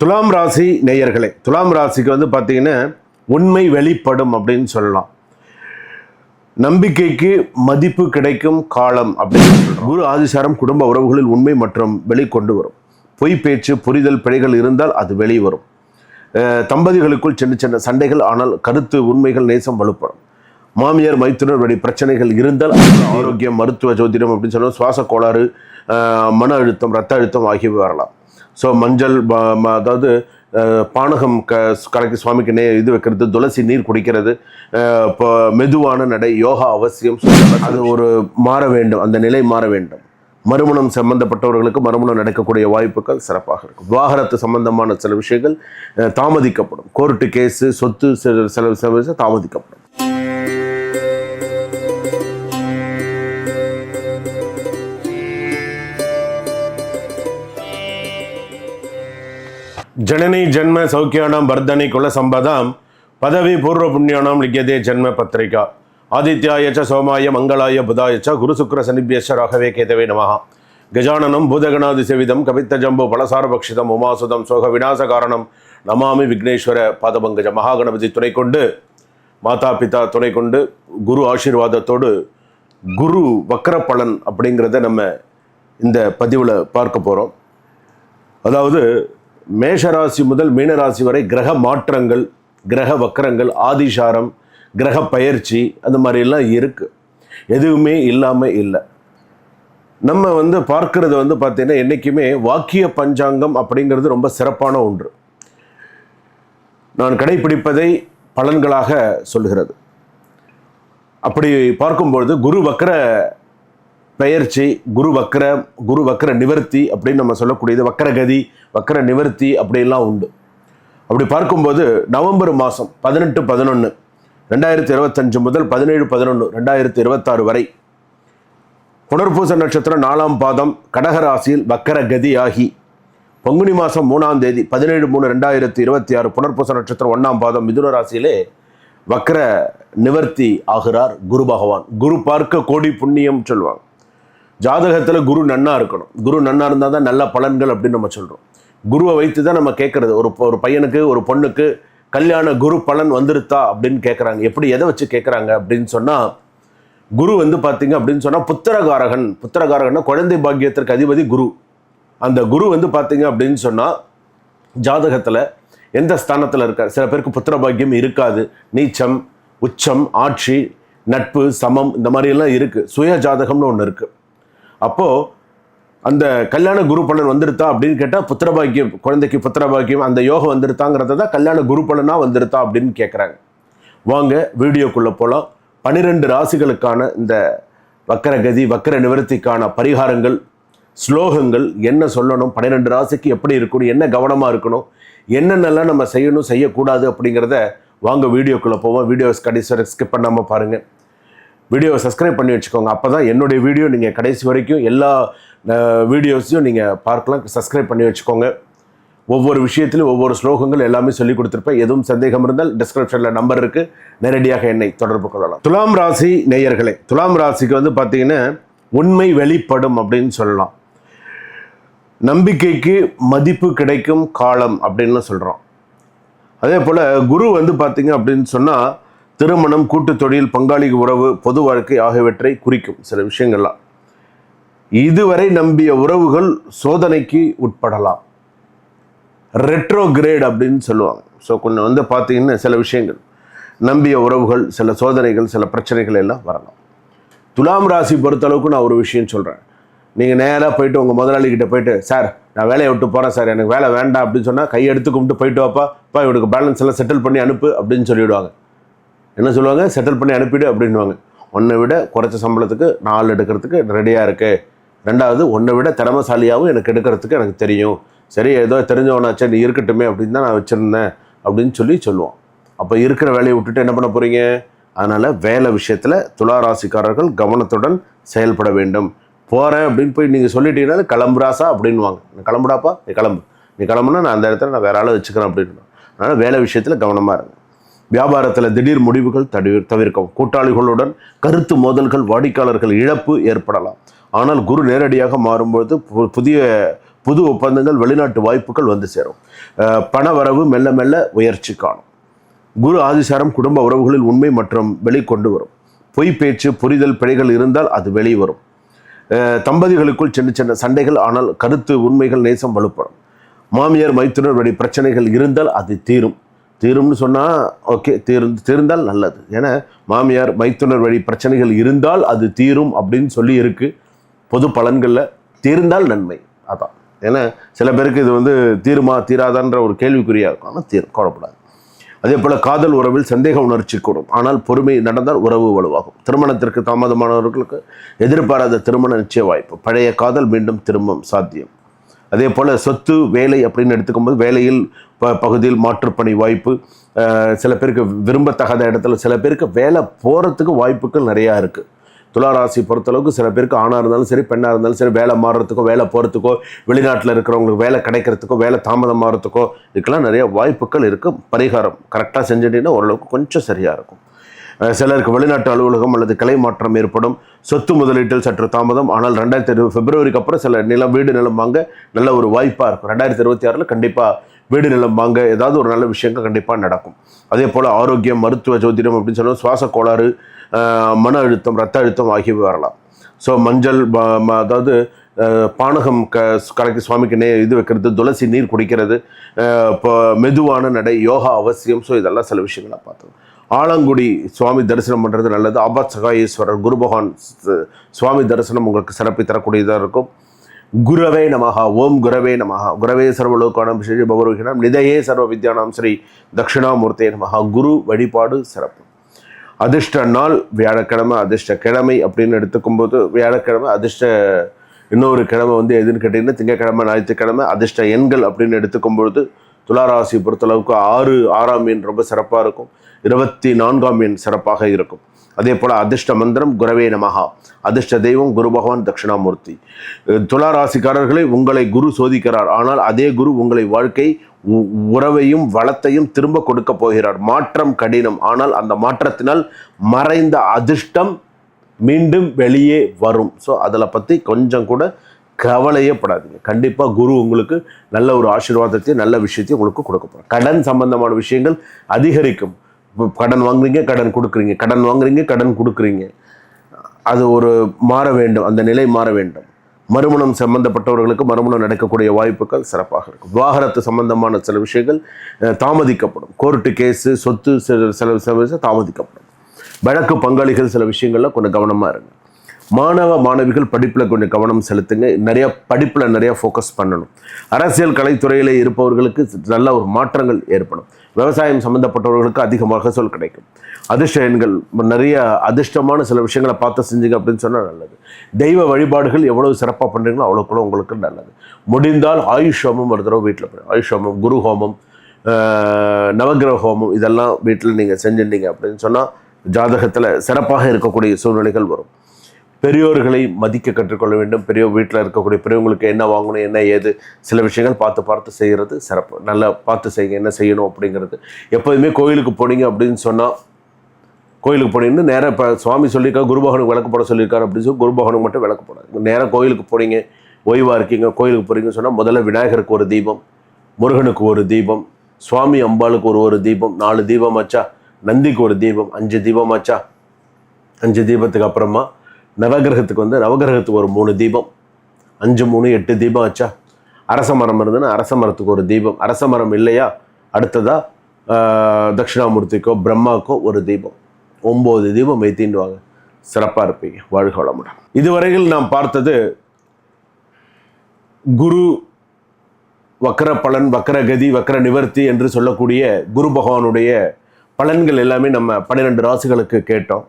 துலாம் ராசி நேயர்களே துலாம் ராசிக்கு வந்து பார்த்தீங்கன்னா உண்மை வெளிப்படும் அப்படின்னு சொல்லலாம். நம்பிக்கைக்கு மதிப்பு கிடைக்கும் காலம் அப்படின்னு குரு ஆதிசாரம் குடும்ப உறவுகளில் உண்மை மற்றும் வெளிக்கொண்டு வரும். பொய் பேச்சு புரிதல் பிழைகள் இருந்தால் அது வெளிவரும் தம்பதிகளுக்குள் சின்ன சின்ன சண்டைகள் ஆனால் கருத்து உண்மைகள் நேசம் வலுப்படும். மாமியார் மைத்துனர் வழி பிரச்சனைகள் இருந்தால் ஆரோக்கியம் மருத்துவ ஜோதிடம் அப்படின்னு சொன்னால் சுவாச கோளாறு மன அழுத்தம் ரத்த அழுத்தம் ஆகியவை வரலாம். ஸோ மஞ்சள் அதாவது பானகம் க கலக்கி சுவாமிக்கு நே இது வைக்கிறது துளசி நீர் குடிக்கிறது இப்போ மெதுவான நடை யோகா அவசியம். அது ஒரு மாற வேண்டும் அந்த நிலை மாற வேண்டும். மறுமணம் சம்பந்தப்பட்டவர்களுக்கு மறுமணம் நடக்கக்கூடிய வாய்ப்புகள் சிறப்பாக இருக்கும். விவாகரத்து சம்பந்தமான சில விஷயங்கள் தாமதிக்கப்படும். கோர்ட்டு கேஸு சொத்து சில சில சில விஷயம் தாமதிக்கப்படும். ஜனனி ஜென்ம சௌக்கியானாம் வர்தனி குலசம்பதாம் பதவி பூர்வ புண்ணியானாம் லிக்கியதே ஜென்ம பத்திரிகா. ஆதித்யாய சோமாய மங்களாய புதாய குரு சுக்ர சனிபியஷ ராகவே கேதவே நமஹா. கஜானனம் பூதகணாதிசேவிதம் கவித்த ஜம்பு பலசாரபக்ஷிதம் உமாசுதம் சோக விநாச காரணம் நமாமி விக்னேஸ்வர பாதபங்கஜ மகாகணபதி துணை கொண்டு மாதா பிதா துணை கொண்டு குரு ஆசீர்வாதத்தோடு குரு வக்கரப்பலன் பலன் அப்படிங்கிறத நம்ம இந்த பதிவில் பார்க்க போகிறோம் அதாவது மேஷராசி முதல் மீனராசி வரை கிரக மாற்றங்கள் கிரக வக்கரங்கள் ஆதிசாரம் கிரக பயிற்சி அந்த மாதிரிலாம் இருக்குது எதுவுமே இல்லாமல் இல்லை. நம்ம வந்து பார்க்கறது வந்து பார்த்திங்கன்னா என்றைக்குமே வாக்கிய பஞ்சாங்கம் அப்படிங்கிறது ரொம்ப சிறப்பான ஒன்று. நான் கடைபிடிப்பதை பலன்களாக சொல்கிறது. அப்படி பார்க்கும்பொழுது குரு வக்கர பெயர்ச்சி குரு வக்கர குரு வக்கர நிவர்த்தி அப்படின்னு நம்ம சொல்லக்கூடியது வக்கரகதி வக்கர நிவர்த்தி அப்படிலாம் உண்டு. அப்படி பார்க்கும்போது நவம்பர் மாதம் பதினெட்டு பதினொன்று ரெண்டாயிரத்தி இருபத்தஞ்சு முதல் பதினேழு பதினொன்று ரெண்டாயிரத்தி இருபத்தாறு வரை புனர்பூச நட்சத்திரம் நாலாம் பாதம் கடகராசியில் வக்கர கதி ஆகி பங்குனி மாதம் மூணாம் தேதி பதினேழு மூணு ரெண்டாயிரத்தி இருபத்தி ஆறு புனர்பூச நட்சத்திரம் ஒன்றாம் பாதம் மிதுன ராசியிலே வக்கர நிவர்த்தி ஆகிறார் குரு பகவான். குரு பார்க்க கோடி புண்ணியம் சொல்லுவாங்க ஜாதகத்தில் குரு நன்னா இருக்கணும். குரு நன்னா இருந்தால் தான் நல்ல பலன்கள் அப்படின்னு நம்ம சொல்கிறோம் குருவை வைத்து தான் நம்ம கேட்குறது ஒரு ஒரு பையனுக்கு ஒரு பொண்ணுக்கு கல்யாண குரு பலன் வந்துருத்தா அப்படின்னு கேட்குறாங்க எப்படி எதை வச்சு கேட்குறாங்க அப்படின்னு சொன்னால் குரு வந்து பார்த்தீங்க அப்படின்னு சொன்னால் புத்திரகாரகன். புத்திரகாரகன்னா குழந்தை பாக்கியத்திற்கு அதிபதி குரு. அந்த குரு வந்து பார்த்தீங்க அப்படின்னு சொன்னால் ஜாதகத்தில் எந்த ஸ்தானத்தில் இருக்கார்? சில பேருக்கு புத்திர பாக்கியம் இருக்காது. நீச்சம் உச்சம் ஆட்சி நட்பு சமம் இந்த மாதிரியெல்லாம் இருக்குது சுய ஜாதகம்னு ஒன்று இருக்குது அப்போது அந்த கல்யாண குரு பலன் வந்துருத்தா அப்படின்னு கேட்டால் புத்திரபாக்கியம் குழந்தைக்கு புத்திரபாக்கியம் அந்த யோகம் வந்துருத்தாங்கிறத தான் கல்யாண குரு பலனாக வந்துருத்தா அப்படின்னு கேட்குறாங்க வாங்க வீடியோக்குள்ளே போகலாம் பன்னிரெண்டு ராசிகளுக்கான இந்த வக்கரகதி வக்கர நிவர்த்திக்கான பரிகாரங்கள் ஸ்லோகங்கள் என்ன சொல்லணும் பன்னிரெண்டு ராசிக்கு எப்படி இருக்கணும் என்ன கவனமாக இருக்கணும் என்னென்னலாம் நம்ம செய்யணும் செய்யக்கூடாது அப்படிங்கிறத வாங்க வீடியோக்குள்ளே போவோம். வீடியோஸ் கடைசி ஸ்கிப் பண்ணாமல் பாருங்கள் வீடியோவை சப்ஸ்கிரைப் பண்ணி வச்சுக்கோங்க. அப்போ தான் என்னுடைய வீடியோ நீங்கள் கடைசி வரைக்கும் எல்லா வீடியோஸையும் நீங்கள் பார்க்கலாம். சப்ஸ்கிரைப் பண்ணி வச்சுக்கோங்க. ஒவ்வொரு விஷயத்திலும் ஒவ்வொரு ஸ்லோகங்கள் எல்லாமே சொல்லி கொடுத்துருப்பேன். எதுவும் சந்தேகம் இருந்தால் டிஸ்கிரிப்ஷனில் நம்பர் இருக்குது நேரடியாக என்னை தொடர்பு கொள்ளலாம். துலாம் ராசி நேயர்களே துலாம் ராசிக்கு வந்து பார்த்திங்கன்னா உண்மை வெளிப்படும் அப்படின்னு சொல்லலாம். நம்பிக்கைக்கு மதிப்பு கிடைக்கும் காலம் அப்படின்னு சொல்கிறோம் அதே போல் குரு வந்து பார்த்திங்க அப்படின்னு சொன்னால் திருமணம் கூட்டு தொழில் பங்காளி உறவு பொது வாழ்க்கை ஆகியவற்றை குறிக்கும் சில விஷயங்கள்லாம். இதுவரை நம்பிய உறவுகள் சோதனைக்கு உட்படலாம். ரெட்ரோ கிரேட் அப்படின்னு சொல்லுவாங்க. ஸோ கொஞ்சம் வந்து பார்த்தீங்கன்னா சில விஷயங்கள். நம்பிய உறவுகள் சில சோதனைகள் சில பிரச்சனைகள் எல்லாம் வரலாம். துலாம் ராசி பொறுத்தளவுக்கு நான் ஒரு விஷயம் சொல்கிறேன் நீங்கள் நேராக போயிட்டு உங்கள் முதலாளிகிட்ட போயிட்டு சார் நான் வேலையை விட்டு போகிறேன் சார். எனக்கு வேலை வேண்டாம் அப்படின்னு சொன்னால் கையெடுத்து கும்பிட்டு போயிட்டு வாப்பா. இப்போ இவனுக்கு பேலன்ஸ் எல்லாம் செட்டில் பண்ணி அனுப்பு அப்படின்னு சொல்லிவிடுவாங்க என்ன சொல்லுவாங்க? செட்டில் பண்ணி அனுப்பிடு அப்படின்வாங்க ஒன்றை விட குறைச்ச சம்பளத்துக்கு நாள் எடுக்கிறதுக்கு ரெடியாக இருக்கு. ரெண்டாவது ஒன்றை விட திறமசாலியாகவும் எனக்கு எடுக்கிறதுக்கு எனக்கு தெரியும். சரி ஏதோ தெரிஞ்சவனாச்சு நீ இருக்கட்டுமே அப்படின்னு தான் நான் வச்சுருந்தேன் அப்படின்னு சொல்லி சொல்லுவோம். அப்போ இருக்கிற வேலையை விட்டுட்டு என்ன பண்ண போகிறீங்க அதனால் வேலை விஷயத்தில் துலா ராசிக்காரர்கள் கவனத்துடன் செயல்பட வேண்டும். போகிறேன் அப்படின்னு போய் நீங்கள் சொல்லிட்டீங்கன்னா கிளம்புறாசா அப்படின்வாங்க நான் கிளம்புடாப்பா? நீ கிளம்பு. நீ கிளம்புனா நான் அந்த இடத்துல நான் வேற ஆளை வச்சுக்கிறேன் அப்படின்னு அதனால் வேலை விஷயத்தில் கவனமாக இருங்க. வியாபாரத்தில் திடீர் முடிவுகள் தடி தவிர்க்கவும். கூட்டாளிகளுடன் கருத்து மோதல்கள் வாடிக்கையாளர்கள் இழப்பு ஏற்படலாம். ஆனால் குரு நேரடியாக மாறும்போது பு- புதிய புது ஒப்பந்தங்கள் வெளிநாட்டு வாய்ப்புகள் வந்து சேரும். பணவரவு பண வரவு மெல்ல மெல்ல உயர்ச்சி காணும். குரு ஆதிசாரம் குடும்ப உறவுகளில் உண்மை மற்றும் வெளிக்கொண்டு வரும். பொய் பேச்சு புரிதல் பிழைகள் இருந்தால் அது வெளிவரும் தம்பதிகளுக்குள் சின்ன சின்ன சண்டைகள் ஆனால் கருத்து உண்மைகள் நேசம் வலுப்படும். மாமியார் மைத்துனர் வழி பிரச்சனைகள் இருந்தால் அது தீரும். தீரும்னு சொன்னால் ஓகே தீர் தீர்ந்தால் நல்லது. ஏன்னா மாமியார் மைத்துனர் வழி பிரச்சனைகள் இருந்தால் அது தீரும் அப்படின்னு சொல்லி இருக்குது பொது பலன்களில் தீர்ந்தால் நன்மை. அதான். ஏன்னா சில பேருக்கு இது வந்து தீருமா தீராதான்ற ஒரு கேள்விக்குறியாக இருக்கும். ஆனால் தீரும் கவலைப்படாது அதே போல் காதல் உறவில் சந்தேக உணர்ச்சி கூடும். ஆனால் பொறுமை நடந்தால் உறவு வலுவாகும். திருமணத்திற்கு தாமதமானவர்களுக்கு எதிர்பாராத திருமண நிச்சய வாய்ப்பு. பழைய காதல் மீண்டும் திரும்பும் சாத்தியம். அதே போல் சொத்து வேலை அப்படின்னு எடுத்துக்கும்போது வேலையில் ப பகுதியில் மாற்றுப்பணி வாய்ப்பு சில பேருக்கு விரும்பத்தகாத இடத்துல சில பேருக்கு வேலை போகிறதுக்கு வாய்ப்புகள் நிறையா இருக்குது துளாராசி பொறுத்தளவுக்கு சில பேருக்கு ஆணாக இருந்தாலும் சரி பெண்ணாக இருந்தாலும் சரி வேலை மாறுறதுக்கோ வேலை போகிறதுக்கோ வெளிநாட்டில் இருக்கிறவங்களுக்கு வேலை கிடைக்கிறதுக்கோ வேலை தாமதம் மாறுறதுக்கோ இதுக்கெல்லாம் நிறைய வாய்ப்புகள் இருக்குது பரிகாரம் கரெக்டாக செஞ்சுட்டீங்கன்னா ஓரளவுக்கு கொஞ்சம் சரியாக இருக்கும். சிலருக்கு வெளிநாட்டு அலுவலகம் அல்லது கிளை மாற்றம் ஏற்படும். சொத்து முதலீட்டில் சற்று தாமதம். ஆனால் ரெண்டாயிரத்தி இருபது பிப்ரவரிக்கு அப்புறம் சில நிலம் வீடு நிலம் வாங்க நல்ல ஒரு வாய்ப்பாக இருக்கும். ரெண்டாயிரத்தி இருபத்தி ஆறில் கண்டிப்பாக வீடு நிலம் வாங்க ஏதாவது ஒரு நல்ல விஷயங்கள் கண்டிப்பாக நடக்கும். அதே போல் ஆரோக்கியம் மருத்துவ ஜோதிடம் அப்படின்னு சொன்னால் சுவாச கோளாறு மன அழுத்தம் ரத்த அழுத்தம் ஆகியவை வரலாம். ஸோ மஞ்சள் அதாவது பானகம் க கலக்கி சுவாமிக்கு நே இது வைக்கிறது துளசி நீர் குடிக்கிறது இப்போ மெதுவான நடை யோகா அவசியம். ஸோ இதெல்லாம் சில விஷயங்களை பார்த்தோம். ஆலங்குடி சுவாமி தரிசனம் பண்ணுறது நல்லது. ஆபாத் சகாயேஸ்வரர் குரு பகவான் சுவாமி தரிசனம் உங்களுக்கு சிறப்பை தரக்கூடியதாக இருக்கும். குரவே நமஹா ஓம் குரவே நமஹா. குரவே சர்வலோகானம் ஸ்ரீ பவரோகிணம் நிதையே சர்வ வித்யானாம் ஸ்ரீ தட்சிணாமூர்த்தே நமஹா. குரு வழிபாடு சிறப்பு. அதிர்ஷ்ட நாள் வியாழக்கிழமை அதிர்ஷ்ட கிழமை அப்படின்னு எடுத்துக்கும்போது வியாழக்கிழமை அதிர்ஷ்ட இன்னொரு கிழமை வந்து எதுன்னு கேட்டிங்கன்னா திங்கக்கிழமை ஞாயிற்றுக்கிழமை அதிர்ஷ்ட எண்கள் அப்படின்னு எடுத்துக்கும்பொழுது துளாராசி பொறுத்தளவுக்கு ஆறு ஆறாம் எண் ரொம்ப சிறப்பாக இருக்கும். இருபத்தி நான்காம் எண் சிறப்பாக இருக்கும். அதே போல் அதிர்ஷ்ட மந்திரம் குரவே நமகா அதிர்ஷ்ட தெய்வம் குரு பகவான் தட்சிணாமூர்த்தி. துளாராசிக்காரர்களை துலா உங்களை குரு சோதிக்கிறார். ஆனால் அதே குரு உங்களை வாழ்க்கை உ- உறவையும் வளத்தையும் திரும்ப கொடுக்க போகிறார். மாற்றம் கடினம். ஆனால் அந்த மாற்றத்தினால் மறைந்த அதிர்ஷ்டம் மீண்டும் வெளியே வரும். ஸோ அதில் பற்றி கொஞ்சம் கூட கவலையே படாதீங்க. கண்டிப்பாக குரு உங்களுக்கு நல்ல ஒரு ஆசீர்வாதத்தையும் நல்ல விஷயத்தையும் உங்களுக்கு கொடுக்க போகிறார் கடன் சம்பந்தமான விஷயங்கள் அதிகரிக்கும். இப்போ கடன் வாங்குறீங்க கடன் கொடுக்குறீங்க. கடன் வாங்குறீங்க கடன் கொடுக்குறீங்க. அது ஒரு மாற வேண்டும் அந்த நிலை மாற வேண்டும். மறுமணம் சம்பந்தப்பட்டவர்களுக்கு மறுமணம் நடக்கக்கூடிய வாய்ப்புகள் சிறப்பாக இருக்கும். விவாகரத்து சம்பந்தமான சில விஷயங்கள் தாமதிக்கப்படும். கோர்ட்டு கேஸு சொத்து சில சில சில விஷயம் தாமதிக்கப்படும். வழக்கு பங்காளிகள் சில விஷயங்கள்ல கொஞ்சம் கவனமாக இருங்க. மாணவ மாணவிகள் படிப்பில் கொஞ்சம் கவனம் செலுத்துங்க. நிறைய படிப்பில் நிறைய ஃபோக்கஸ் பண்ணணும். அரசியல் கலைத்துறையில் இருப்பவர்களுக்கு நல்ல ஒரு மாற்றங்கள் ஏற்படும். விவசாயம் சம்மந்தப்பட்டவர்களுக்கு அதிக மகசூல் கிடைக்கும். அதிர்ஷ்ட எண்கள் நிறைய அதிர்ஷ்டமான சில விஷயங்களை பார்த்து செஞ்சுங்க அப்படின்னு சொன்னால் நல்லது. தெய்வ வழிபாடுகள் எவ்வளவு சிறப்பாக பண்ணுறீங்களோ அவ்வளோ கூட உங்களுக்கு நல்லது. முடிந்தால் ஆயுஷ் ஹோமம் ஒரு தடவை வீட்டில் ஆயுஷ் ஹோமம் குரு ஹோமம் நவகிரக நவக்கிரக ஹோமம் இதெல்லாம் வீட்டில் நீங்கள் செஞ்சிருந்தீங்க அப்படின்னு சொன்னால் ஜாதகத்தில் சிறப்பாக இருக்கக்கூடிய சூழ்நிலைகள் வரும். பெரியோர்களை மதிக்க கற்றுக்கொள்ள வேண்டும். பெரியோர் வீட்டில் இருக்கக்கூடிய பெரியவங்களுக்கு என்ன வாங்கணும் என்ன ஏது சில விஷயங்கள் பார்த்து பார்த்து செய்கிறது சிறப்பு. நல்லா பார்த்து செய்யுங்க என்ன செய்யணும் அப்படிங்கிறது. எப்போதுமே கோயிலுக்கு போனீங்க அப்படின்னு சொன்னால் கோயிலுக்கு போனீங்கன்னா நேராக இப்போ சுவாமி சொல்லியிருக்காரு குருபகனுக்கு விளக்கு போட சொல்லியிருக்காரு அப்படின்னு சொல்லி குருபகனுக்கு மட்டும் விளக்கு போடாது நேராக கோயிலுக்கு போனீங்க ஓய்வாக இருக்கீங்க கோயிலுக்கு போகிறீங்கன்னு சொன்னால் முதல்ல விநாயகருக்கு ஒரு தீபம் முருகனுக்கு ஒரு தீபம் சுவாமி அம்பாளுக்கு ஒரு ஒரு தீபம் நாலு தீபம் ஆச்சா நந்திக்கு ஒரு தீபம் அஞ்சு தீபம் ஆச்சா அஞ்சு தீபத்துக்கு அப்புறமா நவகிரகத்துக்கு வந்து நவகிரகத்துக்கு ஒரு மூணு தீபம். அஞ்சு மூணு எட்டு தீபம் ஆச்சா அரச மரம் இருந்ததுன்னா அரச மரத்துக்கு ஒரு தீபம். அரச மரம் இல்லையா? அடுத்ததாக தட்சிணாமூர்த்திக்கோ பிரம்மாக்கோ ஒரு தீபம். ஒம்பது தீபம் வைத்தின்வாங்க சிறப்பாக இருப்பீங்க. வாழ்க வளமுடன். இதுவரையில் நாம் பார்த்தது குரு வக்கர பலன் வக்கரகதி வக்கர நிவர்த்தி என்று சொல்லக்கூடிய குரு பகவானுடைய பலன்கள் எல்லாமே நம்ம பன்னிரெண்டு ராசிகளுக்கு கேட்டோம்.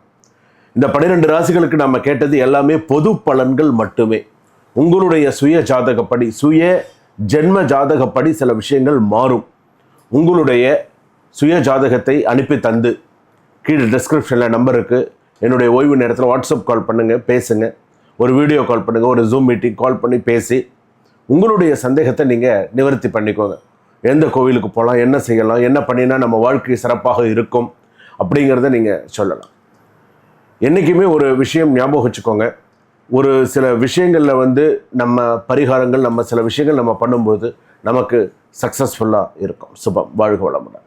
இந்த பன்னிரெண்டு ராசிகளுக்கு நம்ம கேட்டது எல்லாமே பொது பலன்கள் மட்டுமே. உங்களுடைய சுய ஜாதகப்படி சுய ஜென்ம ஜாதகப்படி சில விஷயங்கள் மாறும். உங்களுடைய சுய ஜாதகத்தை அனுப்பி தந்து கீழே டிஸ்கிரிப்ஷனில் நம்பர் இருக்குது என்னுடைய ஓய்வு நேரத்தில் வாட்ஸ்அப் கால் பண்ணுங்கள் பேசுங்கள் ஒரு வீடியோ கால் பண்ணுங்கள் ஒரு ஜூம் மீட்டிங் கால் பண்ணி பேசி உங்களுடைய சந்தேகத்தை நீங்கள் நிவர்த்தி பண்ணிக்கோங்க. எந்த கோவிலுக்கு போகலாம் என்ன செய்யலாம் என்ன பண்ணினா நம்ம வாழ்க்கை சிறப்பாக இருக்கும் அப்படிங்கிறத நீங்கள் சொல்லலாம். என்றைக்குமே ஒரு விஷயம் ஞாபகம் வச்சுக்கோங்க. ஒரு சில விஷயங்களில் வந்து நம்ம பரிகாரங்கள் நம்ம சில விஷயங்கள் நம்ம பண்ணும்போது நமக்கு சக்ஸஸ்ஃபுல்லாக இருக்கும். சுபம். வாழ்க வளமுடன்.